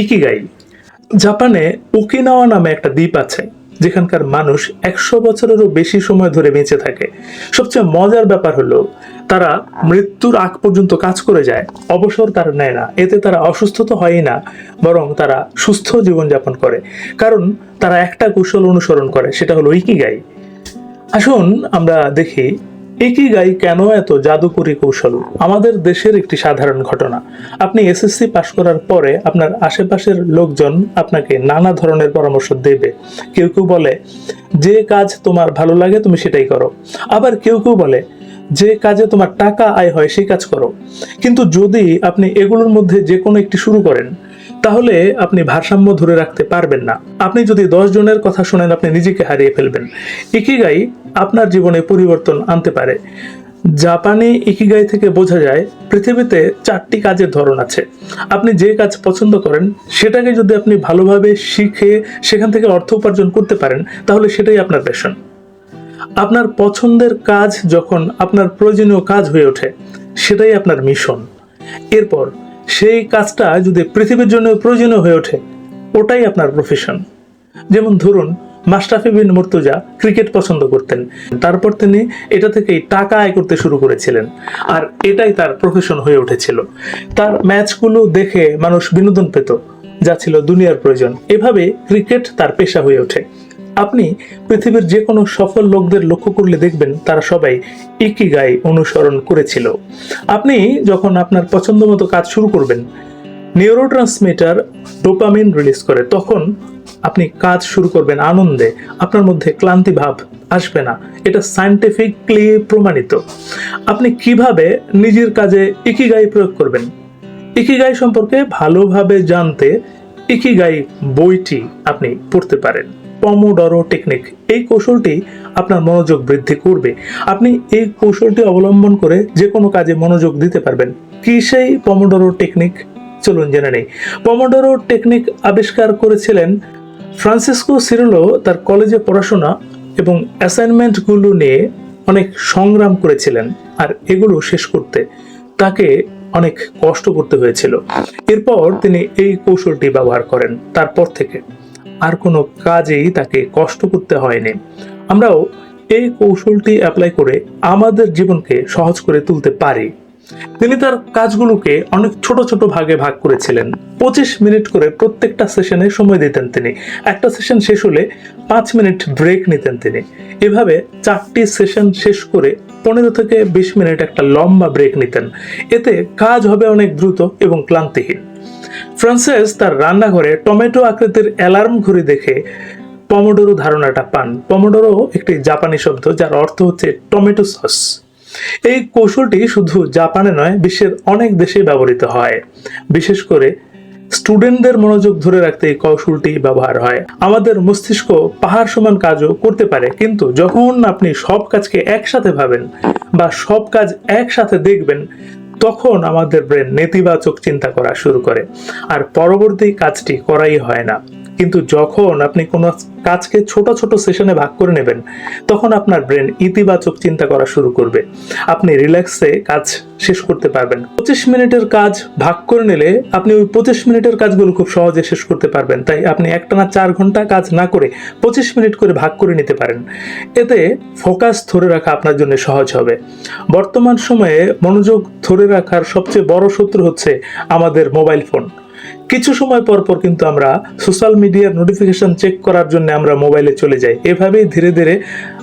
Ikigai. জাপানে Okinawa নামে একটা দ্বীপ আছে, যেখানকার মানুষ একশো বছরেরও বেশি সময় ধরে বেঁচে থাকে। সবচেয়ে মজার ব্যাপার হলো, তারা মৃত্যুর আগ পর্যন্ত কাজ করে যায়, অবসর তারা নেয় না। এতে তারা অসুস্থ তো হয়ই না, বরং তারা সুস্থ জীবনযাপন করে। কারণ তারা একটা কৌশল অনুসরণ করে, সেটা হলো ইকিগাই। আসুন আমরা দেখি ইকিগাই কেন এত জাদুকরি কৌশল? আমাদের দেশের একটি সাধারণ ঘটনা। আপনি এসএসসি পাশ করার পরে আপনার আশেপাশের লোকজন আপনাকে নানা ধরনের পরামর্শ দেবে। কেউ কেউ বলে, যে কাজ তোমার ভালো লাগে তুমি সেটাই করো। আবার কেউ কেউ বলে, যে কাজে তোমার টাকা আয় হয় সেই কাজ করো। কিন্তু যদি আপনি এগুলোর মধ্যে যে কোনো একটি শুরু করেন তাহলে আপনি ভারসাম্য ধরে রাখতে পারবেন না। আপনি যদি দশ জনের কথা শোনেন, আপনি নিজেকে হারিয়ে ফেলবেন। ইকিগাই আপনার জীবনে পরিবর্তন আনতে পারে। জাপানি ইকিগাই থেকে বোঝা যায়, পৃথিবীতে চারটি কাজের ধরন আছে। আপনি যে কাজ পছন্দ করেন, সেটাকে যদি আপনি ভালোভাবে শিখে সেখান থেকে অর্থ উপার্জন করতে পারেন, তাহলে সেটাই আপনার প্যাশন আপনার পছন্দের কাজ যখন আপনার প্রয়োজনীয় কাজ হয়ে ওঠে, সেটাই আপনার মিশন এরপর সেই কাজটা যদি পৃথিবীর জন্য প্রয়োজনীয় হয়ে ওঠে, ওটাই আপনার প্রফেশন যেমন ধরুন মাস্টাফি বিন মুর্তুজা ক্রিকেট পছন্দ করতেন। তারপর তিনি এটা থেকেই টাকা আয় করতে শুরু করেছিলেন। আর এটাই তার প্রফেশন হয়ে উঠেছিল। তার ম্যাচগুলো দেখে মানুষ বিনোদন পেত, যা ছিল দুনিয়ার প্রয়োজন। এভাবে ক্রিকেট তার পেশা হয়ে ওঠে। আপনি পৃথিবীর যে কোনো সফল লোকদের লক্ষ্য করলে দেখবেন তারা সবাই ইকিগাই অনুসরণ করেছিল। আপনি যখন আপনার পছন্দ মতো কাজ শুরু করবেন, নিউরোট্রান্সমিটার ডোপামিন রিলিজ করে, তখন আপনি কাজ শুরু করবেন আনন্দে, আপনার মধ্যে ক্লান্তি ভাব আসবে না। এটা সায়েন্টিফিকলি প্রমাণিত। আপনি কীভাবে নিজের কাজে ইকিগাই প্রয়োগ করবেন? ইকিগাই সম্পর্কে ভালোভাবে জানতে ইকিগাই বইটি আপনি পড়তে পারেন। পমোডরো টেকনিক এই কৌশলটি আপনার মনোযোগ বৃদ্ধি করবে। আপনি এই কৌশলটি অবলম্বন করে যে কোনো কাজে মনোযোগ দিতে পারবেন। কি সেই পমোডরো টেকনিক চলুন জেনে নেই। পমোডরো টেকনিক আবিষ্কার করেছিলেন ফ্রান্সিসকো সিরোলো তার কলেজে পড়াশোনা এবং অ্যাসাইনমেন্টগুলো নিয়ে অনেক সংগ্রাম করেছিলেন আর এগুলো শেষ করতে তাকে অনেক কষ্ট করতে হয়েছিল। এরপর তিনি এই কৌশলটি ব্যবহার করেন তারপর থেকে। আর কোনো কাজেই তাকে কষ্ট করতে হয়নি। আমরাও এই কৌশলটি অ্যাপ্লাই করে আমাদের জীবনকে সহজ করে তুলতে পারি। তিনি তার কাজগুলোকে অনেক ছোট ছোট ভাগে ভাগ করেছিলেন। পঁচিশ মিনিট করে প্রত্যেকটা সেশনে সময় দিতেন তিনি। একটা সেশন শেষ হলে পাঁচ মিনিট ব্রেক নিতেন তিনি। এভাবে চারটি সেশন শেষ করে পনেরো থেকে বিশ মিনিট একটা লম্বা ব্রেক নিতেন। এতে কাজ হবে অনেক দ্রুত এবং ক্লান্তিহীন। ফ্রান্সেস তার রান্নাঘরে টমেটো আকৃতির অ্যালার্ম ঘড়ি দেখে পমোডোরো ধারণাটা পান। পমোডোরো একটি জাপানি শব্দ যার অর্থ হচ্ছে টমেটো সস। এই কৌশলটি শুধু জাপানে নয়, বিশ্বের অনেক দেশে ব্যবহৃত হয়। বিশেষ করে স্টুডেন্টদের মনোযোগ ধরে রাখতে এই কৌশলটি ব্যবহার হয়। আমাদের মস্তিষ্ক পাহাড় সমান কাজও করতে পারে, কিন্তু যখন আপনি সব কাজকে একসাথে ভাবেন বা সব কাজ একসাথে দেখবেন তখন আমাদের ব্রেন নেতিবাচক চিন্তা করা শুরু করে আর পরবর্তী কাজটি করাই হয় না। কিন্তু যখন আপনি কোনো কাজকে ছোট ছোট সেশনে ভাগ করে নেবেন, তখন আপনার ব্রেন ইতিবাচক চিন্তা করা শুরু করবে। আপনি রিল্যাক্সে কাজ শেষ করতে পারবেন। পঁচিশ মিনিটের কাজ ভাগ করে নিলে আপনি ওই পঁচিশ মিনিটের কাজগুলো খুব সহজে শেষ করতে পারবেন। তাই আপনি একটানা চার ঘণ্টা কাজ না করে পঁচিশ মিনিট করে ভাগ করে নিতে পারেন। এতে ফোকাস ধরে রাখা আপনার জন্য সহজ হবে। বর্তমান সময়ে মনোযোগ ধরে রাখার সবচেয়ে বড় শত্রু হচ্ছে আমাদের মোবাইল ফোন কিছু সময় পর পর কিন্তু আমরা সোশ্যাল মিডিয়ার নোটিফিকেশন চেক করার জন্য আমরা মোবাইলে চলে যাই। এভাবেই ধীরে ধীরে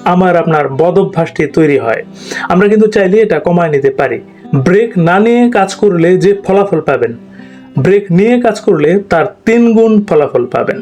আমার, আপনার বদ অভ্যাসটি তৈরি হয়। আমরা কিন্তু চাইলে এটা কমায় নিতে পারি। ব্রেক না নিয়ে কাজ করলে যে ফলাফল পাবেন। ব্রেক নিয়ে কাজ করলে তার তিন গুণ ফলাফল পাবেন।